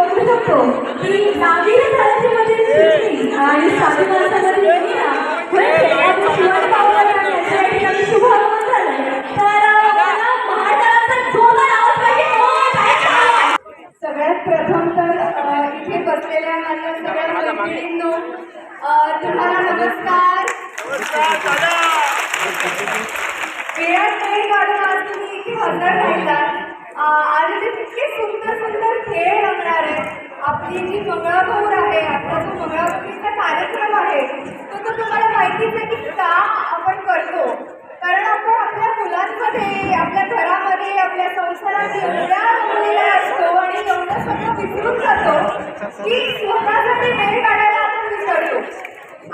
शकतो की नागरी आणि साधी या ठिकाणी तर मला महाराष्ट्राचा जोरदार आवाज पाहिजे. सगळ्यात प्रथम तर इथे बसलेल्या माझ्या सगळ्या मैत्रिणींनो तुम्हाला नमस्कार वेळात वेळ काढून आज तुम्ही इथे हजर राहिलात अ, आज इथे इतके सुंदर सुंदर खेळ रंगणार आहेत आपली जी मंगळागौर आहे. आपला जो मंगळागौरीचा कार्यक्रम आहे तो तर तुम्हाला माहितीच आहे की का आपण करतो. कारण आपण आपल्या मुलांमध्ये आपल्या घरामध्ये आपल्या संसारात एवढ्या रमलेल्या असतो आणि एवढं सगळं विसरून जातो की स्वतःसाठी वेळ काढायला आपण विसरतो.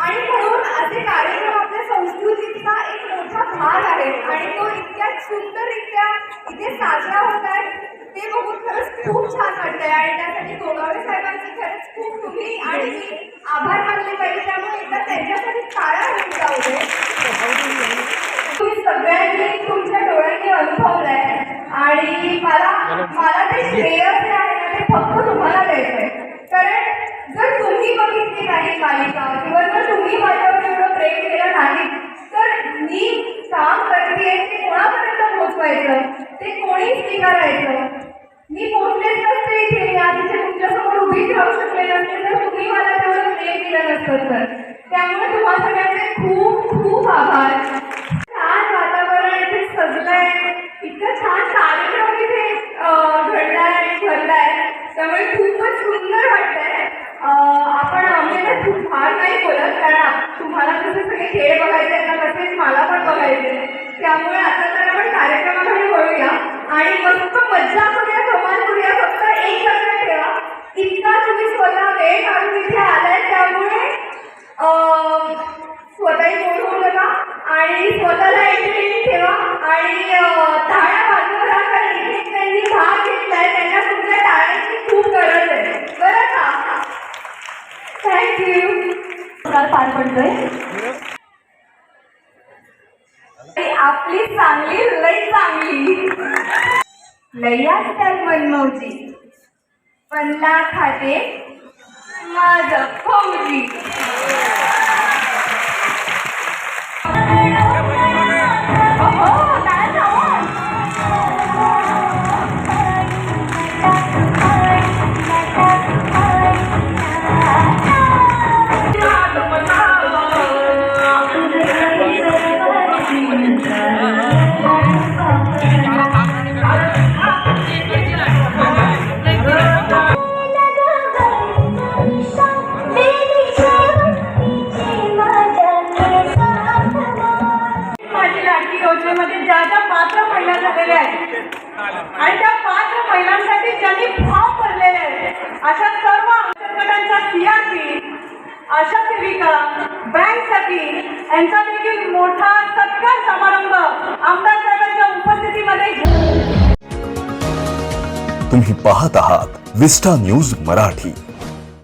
आणि म्हणून असे कार्यक्रम आपल्या संस्कृतीचा एक मोठा भाग आहे आणि तो इतक्या सुंदररित्या इथे साजरा होत आहे. ते बघून खरंच खूप छान वाटतंय आणि त्यासाठी गोगावे साहेबांचे खरंच खूप तुम्ही आणि मी आभार मानले पाहिजे. त्यामुळे एकदा त्यांच्यासाठी काळा होऊन जाऊ दे. तुम्ही सगळ्यांनी तुमच्या डोळ्यांनी अनुभवलंय. आणि मला मला ते श्रेय जे आहे ना ते फक्त तुम्हाला द्यायचंय. कारण जर तुम्ही बघितली नाही मालिका किंवा जर तुम्ही माझ्यावर एवढं प्रेम केलं नाही तर मी काम करते ते कोणापर्यंत पोहोचवायचं? ते कोणी स्वीकारायचं मी पोहोचलेच नसते इथे. मी आज तुमच्यासमोर उभीच राहू शकले नसते तर तुम्ही मला तेवढं प्रेम दिलं नसतं तर. त्यामुळे तुम्हा सगळ्यांचे खूप खूप आभार. छान वातावरण इथे सजलंय. इतकं छान कार्यक्रम इथे घडलाय आणि भरलाय त्यामुळे खूपच सुंदर वाटतंय. आपण आम्ही ना खूप फार नाही बोलत कारण तुम्हाला कसे सगळे खेळ बघायचे आहेत ना तसेच मला पण बघायचे त्यामुळे आता तर आपण कार्यक्रमाकडे वळूया. आणि मग मज्जा करूया धमाल करूया फक्त एक लक्षात ठेवा इतका तुम्ही स्वतः वेळ काढून इथे आलाय त्यामुळे अं, स्वतःही बोर होऊ नका आणि स्वतःला एंटरटेनिंग ठेवा. आणि टाळ्या वाजवला कारण इथे त्यांनी भाग घेतलाय त्यांना तुमच्या टाळ्याची खूप गरज आहे. बरं का? थँक्यू पार पडतोय. आपली चांगली लई चांगली. लई असतात मनमौजी. पन्ना खाते. माझं फौजी. महिला झालेल्या आहेत. आणि त्या पात्र महिलांसाठी ज्यांनी फॉर्म भरलेले आहेत. अशा सर्व आमच्या सीआरपी आशा सेविका बँक सखी यांचा देखील मोठा सत्कार समारंभ आमदार साहेबांच्या उपस्थितीमध्ये तुम्ही पाहत आहात विस्टा न्यूज मराठी.